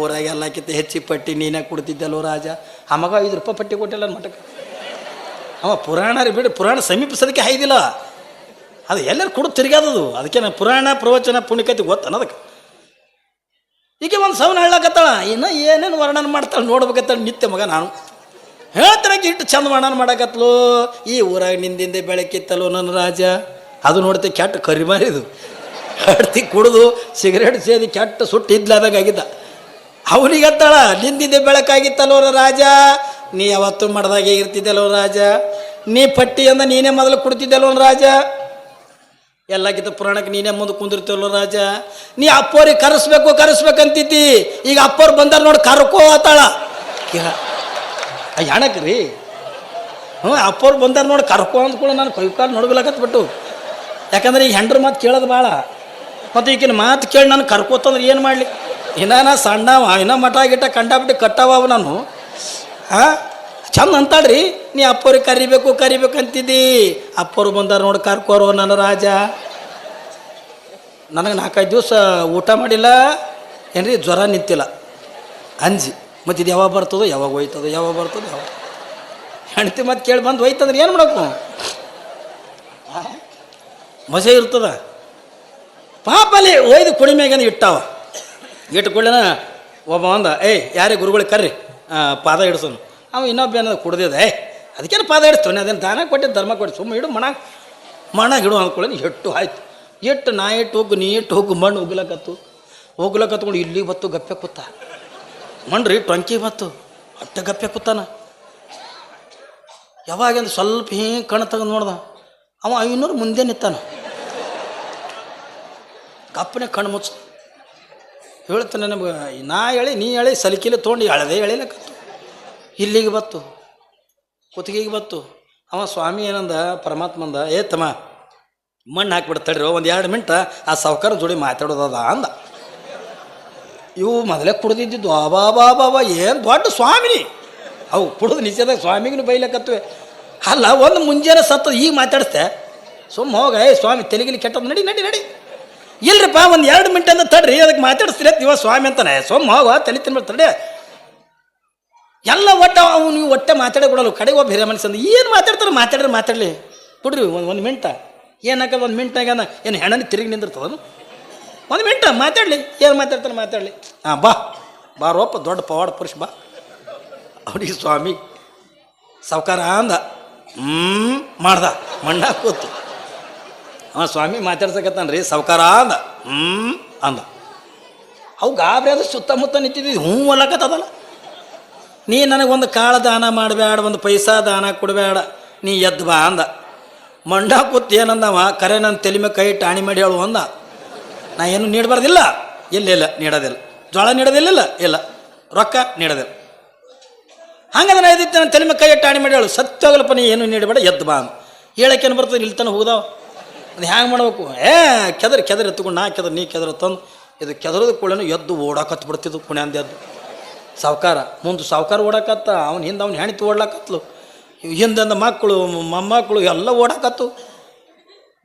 ಊರಾಗೆಲ್ಲಕ್ಕಿಂತ ಹೆಚ್ಚಿ ಪಟ್ಟಿ ನೀನೇ ಕೊಡ್ತಿದ್ದಲ್ಲೋ ರಾಜ? ಆ ಮಗ ಐದು ರೂಪಾಯಿ ಪಟ್ಟಿ ಕೊಟ್ಟಿಲ್ಲ ಮಠಕ್ಕೆ. ಅವ ಪುರಾಣ ರೀ ಬಿಡಿ, ಪುರಾಣ ಸಮೀಪಿಸೋದಕ್ಕೆ ಹೈದಿಲ್ಲ ಅದು ಎಲ್ಲರೂ ಕೊಡು ತಿರುಗಾದದು ಅದಕ್ಕೆ ನಾನು ಪುರಾಣ, ಪ್ರವಚನ ಪುಣ್ಯಕತೆ ಗೊತ್ತಾನ ಅದಕ್ಕೆ ಈಗ ಒಂದು ಸೌನ ಹೇಳಕತ್ತಾಳ, ಇನ್ನು ಏನೇನು ವರ್ಣನ ಮಾಡ್ತಾಳೆ ನೋಡ್ಬೇಕತ್ತಾಳೆ ನಿತ್ಯ ಮಗ ನಾನು. ಹೇಳ್ತಾರಕ್ಕೆ ಇಟ್ಟು ಚಂದ ವರ್ಣನ ಮಾಡಕತ್ಲು. ಈ ಊರಾಗ ನಿಂದಿಂದ ಬೆಳಕಿತ್ತಲೋ ನನ್ನ ರಾಜ? ಅದು ನೋಡ್ತೆ ಕೆಟ್ಟ ಕರಿ ಮಾರಿದು ಹಡ್ತಿ ಕುಡಿದು ಸಿಗರೇಟ್ ಸೇದಿ ಕೆಟ್ಟ ಸುಟ್ಟು ಇದ್ಲಾದಾಗಿದ್ದ ಅವನಿಗೆ ಅಂತಾಳ ನಿಂದಿದ್ದೆ ಬೆಳಕಾಗಿತ್ತಲ್ಲೋ ರಾಜ. ನೀ ಯಾವತ್ತು ಮಾಡ್ದಾಗೆ ಇರ್ತಿದ್ದಲ್ಲೋ ರಾಜ. ನೀ ಪಟ್ಟಿ ಅಂದ ನೀನೇ ಮೊದಲು ಕೊಡ್ತಿದ್ದಲ್ಲೋ ರಾಜ. ಎಲ್ಲಕ್ಕಿಂತ ಪುರಾಣಕ್ಕೆ ನೀನೇ ಮುಂದೆ ಕುಂದಿರ್ತೇವಲ್ಲ ರಾಜ. ನೀ ಅಪ್ಪೋರಿಗೆ ಕರೆಸ್ಬೇಕು, ಕರೆಸ್ಬೇಕಂತಿದ್ದಿ. ಈಗ ಅಪ್ಪೋರು ಬಂದಾರ ನೋಡಿ ಕರ್ಕೋ ಆತಾಳ. ಯಾಣಕ್ ರೀ? ಹ್ಞೂ ಅಪ್ಪೋರು ಬಂದಾರ ನೋಡಿ ಕರ್ಕೋ ಅಂದ್ಕೊಳ್ಳೋ ನಾನು ಕೈ ಕಾಲು ನೋಡ್ಬೇಕತ್ಬಿಟ್ಟು ಯಾಕಂದ್ರೆ ಈಗ ಹೆಂಡ್ರ ಮಾತು ಕೇಳೋದು ಭಾಳ ಮತ್ತು ಈಗಿನ ಮಾತು ಕೇಳಿ ನಾನು ಕರ್ಕೋತಂದ್ರೆ ಏನು ಮಾಡಲಿ? ಇನ್ನ ನಾ ಸಣ್ಣವ ಇನ್ನ ಮಠ ಗಿಟ್ಟ ಕಂಡಾಬಿಟ್ಟು ಕಟ್ಟವ ನಾನು. ಹಾಂ ಚಂದ ಅಂತಾಳ್ರಿ. ನೀ ಅಪ್ಪವ್ರಿಗೆ ಕರಿಬೇಕು ಕರಿಬೇಕು ಅಂತಿದ್ದಿ. ಅಪ್ಪವ್ರು ಬಂದಾರ ನೋಡಿ ಕರ್ಕೋರು ನನ್ನ ರಾಜ. ನನಗೆ ನಾಲ್ಕೈದು ದಿವಸ ಊಟ ಮಾಡಿಲ್ಲ. ಏನ್ರಿ? ಜ್ವರ ನಿಂತಿಲ್ಲ. ಅಂಜಿ. ಮತ್ತು ಇದು ಯಾವಾಗ ಬರ್ತದೋ? ಯಾವಾಗ ಹೋಯ್ತದೋ? ಯಾವಾಗ ಬರ್ತದೋ? ಯಾವಾಗ? ಹೆಂಡ್ತಿ ಮತ್ತೆ ಕೇಳಿ ಬಂದು ಹೋಯ್ತಂದ್ರೆ ಏನು ಮಾಡಬೇಕು? ಮಜೆ ಇರ್ತದ. ಪಾಪಲ್ಲಿ ಒಯ್ದು ಕುಡಿಮೆಗೆ ಇಟ್ಟಾವ. ಇಟ್ಕೊಳ್ಳಿನ ಒಬ್ಬ ಅಂದ, ಏಯ್, ಯಾರೇ ಗುರುಗಳು ಕರ್ರಿ ಪಾದ ಹಿಡ್ಸೋನು ಅವ ಇನ್ನೊಬ್ಬ ಏನದ ಕುಡ್ದಿದೆ, ಏಯ್, ಅದಕ್ಕೇನು ಪಾದ ಹಿಡಿಸ್ತಾನೆ ಅದೇನು ದಾನ ಕೊಟ್ಟಿದ್ದು ಧರ್ಮ ಕೊಟ್ಟು ಸುಮ್ಮನೆ ಇಡು ಮಣ. ಮಣ ಇಡು ಅಂದ್ಕೊಳ್ಳಿ ಎಟ್ಟು ಆಯ್ತು. ಎಟ್ಟು ನಾ ಇಟ್ಟು ಹೋಗು, ನೀ ಇಟ್ಟು ಹೋಗು, ಮಣ್ಣು ಉಗ್ಲಕತ್ತು. ಹೋಗ್ಲಕತ್ಕೊಂಡು ಇಲ್ಲಿ ಬತ್ತು ಗಪ್ಪೆ ಕೂತ. ಮಣ್ರಿ ಟೊಂಕಿ ಬತ್ತು ಅಟ್ಟ ಗಪ್ಪೆ ಕೂತಾನ. ಯಾವಾಗಿಂದ ಸ್ವಲ್ಪ ಹಿಂಗೆ ಕಣ್ಣು ತೆಗೆದು ನೋಡ್ದ. ಅವ ಐನೂರು ಮುಂದೆ ನಿಂತಾನ. ಕಪ್ಪನೆ ಕಣ್ಣು ಮುಚ್ಚ. ಹೇಳ್ತಾನೆ ನಮ್ಗೆ, ನಾ ಹೇಳಿ, ನೀ ಹೇಳಿ, ಸಲಿಕಿಲೆ ತೊಗೊಂಡು ಎಳೆದೇ ಎಳಿಲಕತ್ತು ಇಲ್ಲಿಗೆ ಬತ್ತು, ಕುತ್ತಿಗೆಗೆ ಬತ್ತು. ಅವ ಸ್ವಾಮಿ ಏನಂದ, ಪರಮಾತ್ಮಂದ, ಏ ತಮ್ಮ, ಮಣ್ಣು ಹಾಕಿಬಿಡ್ತಾಡ್ರಿ ಒಂದು ಎರಡು ಮಿಂಟ ಆ ಸಾವ್ಕಾರ ಜೋಡಿ ಮಾತಾಡೋದದ ಅಂದ. ಇವು ಮೊದಲೇ ಕುಡ್ದಿದ್ದು ಬಾ ಏನು ದೊಡ್ಡ ಸ್ವಾಮಿನಿ ಅವು ಕುಡಿದು ನಿಜದಾಗ ಸ್ವಾಮಿಗೂ ಬೈಲಕತ್ವೆ ಅಲ್ಲ, ಒಂದು ಮುಂಜಾನೆ ಸತ್ತದ ಈಗ ಮಾತಾಡಿಸ್ತೆ ಸುಮ್ಮ ಹೋಗ, ಏ ಸ್ವಾಮಿ, ತೆಲಿಗಿಲಿ ಕೆಟ್ಟದ್ದು ನಡಿ ನಡಿ ನಡಿ. ಇಲ್ರಿಪ್ಪ, ಒಂದು ಎರಡು ಮಿನಿಟ್ ಅಂತ ತಡ್ರಿ ಅದಕ್ಕೆ ಮಾತಾಡಿಸ್ತೀರ ಇವ ಸ್ವಾಮಿ ಅಂತಾನೆ. ಸೋಮ ಹೋಗ, ತಲೆ ತಿನ್ಬಿಟ್ಟು ಎಲ್ಲ ಒಟ್ಟ ಅವ್ನು ನೀವು ಒಟ್ಟೆ ಮಾತಾಡೇ ಕಡೆ ಒಬ್ಬ ಹಿರಿಯ ಮನುಷ್ಯ ಏನು ಮಾತಾಡ್ತಾರೆ ಮಾತಾಡ್ರಿ, ಮಾತಾಡಲಿ. ಕೊಡ್ರಿ, ಒಂದು ಒಂದು ಮಿಂಟ ಏನಾಕ ಒಂದು ಮಿಂಟ್ನಾಗ ಏನು ಹೆಣ್ಣಲ್ಲಿ ತಿರುಗಿ ನಿಂದಿರ್ತದನು ಒಂದು ಮಿಂಟ ಮಾತಾಡಲಿ. ಏನು ಮಾತಾಡ್ತಾರೆ ಮಾತಾಡಲಿ. ಹಾಂ, ಬಾ. ಬಾರೋಪ್ಪ ದೊಡ್ಡ ಪವಾಡ ಪುರುಷ, ಬಾ. ಅವನಿಗೆ ಸ್ವಾಮಿ, ಸಾವ್ಕಾರ ಅಂದ. ಹ್ಞೂ ಮಾಡ್ದ. ಮಣ್ಣ ಕೂತು. ಹಾಂ ಸ್ವಾಮಿ ಮಾತಾಡ್ಸಕತ್ತಾನ ರೀ ಸಾವ್ಕಾರ ಅಂದ. ಹ್ಞೂ ಅಂದ. ಅವು ಗಾಬರಿ ಅದು ಸುತ್ತಮುತ್ತ ನಿಂತಿದ್ವಿ, ಹ್ಞೂ ಅಲ್ಲಕತ್ತದಲ್ಲ ನೀ ನನಗೊಂದು ಕಾಳು ದಾನ ಮಾಡಬೇಡ ಒಂದು ಪೈಸಾ ದಾನ ಕೊಡಬೇಡ ನೀ ಎದ್ದು ಬಾ ಅಂದ. ಮಂಡ ಕೂತ್ ಏನಂದವ, ಕರೆ ನನ್ನ ತಲೆ ಮೇಲೆ ಕೈ ಟಾಣಿ ಮಾಡಿ ಹೇಳು ಅಂದ. ನಾ ಏನು ನೀಡಬಾರ್ದಿಲ್ಲ. ಇಲ್ಲ ಇಲ್ಲ, ನೀಡೋದಿಲ್ಲ. ಜೋಳ ನೀಡೋದಿಲ್ಲ, ಇಲ್ಲ ರೊಕ್ಕ ನೀಡೋದಿಲ್ಲ. ಹಂಗಂದ್ರೆ ಇದ್ದಿತ್ತು ನನ್ನ ತಲೆ ಕೈ ಟಾಣಿ ಮಾಡಿ ಹೇಳು. ಸತ್ಯಗಲ್ಪ ನೀ ಏನು ನೀಡಬೇಡ, ಎದ್ದು ಬಾ ಅಂದ. ಹೇಳಕ್ಕೇನು ಬರ್ತದೆ ಇಲ್ಲಿ ತನಕ ಹೋದಾವ ಅದು ಹ್ಯಾಂಗೆ ಮಾಡಬೇಕು? ಏ, ಕೆದರ್ ಕೆದರ್ ಎತ್ಕೊಂಡು ನಾ ಕೆದರ್, ನೀ ಕೆದರ್ ತಂದು ಇದು ಕೆದರದ ಕೂಡಲೇ ಎದ್ದು ಓಡಾಕತ್ತು ಬಿಡ್ತಿದ್ದು ಪುಣ್ಯಾಂದ ಎದ್ದು. ಸಾವುಕಾರ, ಮುಂದೆ ಸಾವುಕಾರ ಓಡಾಕತ್ತ, ಅವ್ನ ಹಿಂದೆ ಅವ್ನು ಹೆಣಿತು ಓಡ್ಲಾಕತ್ಲು. ಹಿಂದಿಂದ ಮಕ್ಕಳು ಮೊಮ್ಮಕ್ಕಳು ಎಲ್ಲ ಓಡಾಕತ್ತು.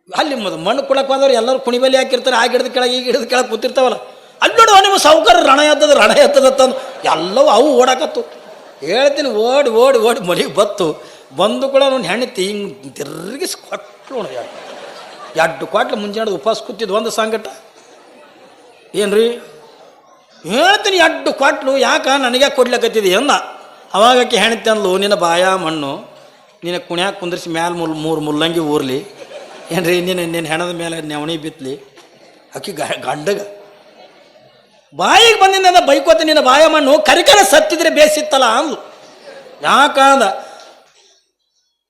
ಅಲ್ಲಿ ಮದ ಮಣ್ಣು ಕೊಡಕ್ಕೆ ಹೋದವ್ರು ಎಲ್ಲರೂ ಕುಣಿಬಲಿ ಹಾಕಿರ್ತಾರೆ, ಆ ಗಿಡದ ಕೆಳಗೆ, ಈ ಗಿಡದ ಕೆಳಗೆ ಕೂತಿರ್ತಾವಲ್ಲ. ಅಲ್ಲಿ ನೋಡುವ ನಿಮ್ಮ ಸಾವುಕಾರ ರಣ ಎತ್ತದ ರಣ ಎತ್ತದ ತಂದು ಎಲ್ಲವೂ ಅವು ಓಡಾಕತ್ತು. ಹೇಳ್ತೀನಿ, ಓಡಿ ಓಡಿ ಓಡಿ ಮನೆಗೆ ಬತ್ತು. ಬಂದು ಕೂಡ ಅವ್ನು ಹೆಣಿತಿ ಹಿಂಗೆ ತಿರುಗಿಸಿ ಕೊಟ್ಟು ಎರಡು ಕ್ವಾಟ್ಲೆ ಮುಂಜಾನೆ ಉಪವಾಸ ಕೂತಿದ್ದು ಒಂದು ಸಂಗಟ. ಏನ್ರಿ? ಹೇಳ್ತೀನಿ ಎರಡು ಕೊಟ್ಲು ಯಾಕ ನನಗೆ ಕೊಡ್ಲಕತ್ತಿದೆ ಅಂದ ಅವಾಗಕ್ಕೆ ಹೆಣ್ತಿ ಅಂದ್ಲು, ನಿನ್ನ ಬಾಯ ಮಣ್ಣು, ನಿನ್ನ ಕುಣ್ಯಾಕ ಕುಂದ್ರಿಸಿ ಮ್ಯಾಲ ಮುಲ್, ಮೂರು ಮುಲ್ಲಂಗಿ ಊರ್ಲಿ. ಏನ್ರಿ, ನಿನ್ನ ನಿನ್ನ ಹೆಣದ ಮೇಲೆ ನೆವಣಿ ಬಿತ್ತಲಿ ಅಕ್ಕಿ ಗಂಡಗ. ಬಾಯಿಗೆ ಬಂದಿಂದ ಬೈಕೋತ, ನಿನ್ನ ಬಾಯ ಮಣ್ಣು, ಕರಿಕರ ಸತ್ತಿದ್ರೆ ಬೇಸಿತ್ತಲ್ಲ ಅಂದ್ಲು. ಯಾಕಂದ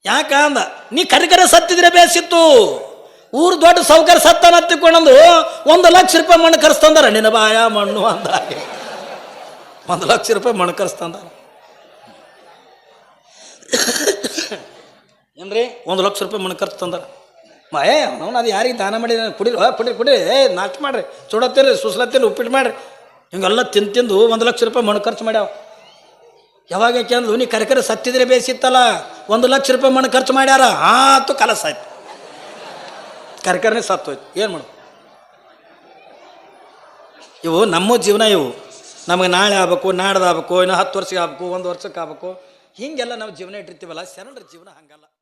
ಯಾಕಂದ ನೀ ಕರಿಕರ ಸತ್ತಿದ್ರೆ ಬೇಸಿತ್ತು. ಊರು ದೊಡ್ಡ ಸೌಕರ್ಯ ಸತ್ತಾನ ತಿಳ್ಕೊಂಡಂದು ಒಂದು ಲಕ್ಷ ರೂಪಾಯಿ ಮಣ್ಣು ಕರೆಸ್ತಂದಾರ ನಿನ್ನ ಬಾಯ ಮಣ್ಣು ಅಂದ ಹಾಗೆ ಒಂದು ಲಕ್ಷ ರೂಪಾಯಿ ಮಣ್ಣು ಕರೆಸ್ತಂದಾರ ಏನ್ರಿ? ಒಂದು ಲಕ್ಷ ರೂಪಾಯಿ ಮಣ್ಣು ಖರ್ಚು ತಂದಾರ ಏ, ಅವನು ಅದು ಯಾರಿಗೆ ದಾನ ಮಾಡಿ ಕುಡಿರಿ ಕುಡಿ ಕುಡಿರಿ ಏ ನಾಚು ಮಾಡ್ರಿ. ಸುಡತ್ತೀರಿ ಸುಸ್ಲತ್ತೀರಿ ಉಪ್ಪಿಟ್ಟು ಮಾಡ್ರಿ. ಹಿಂಗೆಲ್ಲ ತಿಂದು ತಿಂದು ಒಂದು ಲಕ್ಷ ರೂಪಾಯಿ ಮಣ್ಣು ಖರ್ಚು ಮಾಡ್ಯಾವ. ಯಾವಾಗ ಕೇಂದ್ರ ನೀ ಕರೆಕರೆ ಸತ್ತಿದ್ರೆ ಬೇಸಿತ್ತಲ್ಲ, ಒಂದು ಲಕ್ಷ ರೂಪಾಯಿ ಮಣ್ಣು ಖರ್ಚು ಮಾಡ್ಯಾರ? ಆತು ಕಲಸ ಆಯ್ತು ಕರೆಕರನೆ ಸತ್ತೋಯ್ತು ಏನು ಮಾಡು ಇವು ನಮ್ಮ ಜೀವನ ಇವು. ನಮಗೆ ನಾಳೆ ಆಗ್ಬೇಕು, ನಾಡ್ದು ಆಗ್ಬೇಕು, ಇನ್ನು ಹತ್ತು ವರ್ಷಕ್ಕೆ ಆಗ್ಬೇಕು, ಒಂದು ವರ್ಷಕ್ಕೆ ಆಗ್ಬೇಕು. ಹೀಗೆಲ್ಲ ನಾವು ಜೀವನ ಇಟ್ಟಿರ್ತೀವಲ್ಲ, ಶರಣರ ಜೀವನ ಹಂಗಲ್ಲ.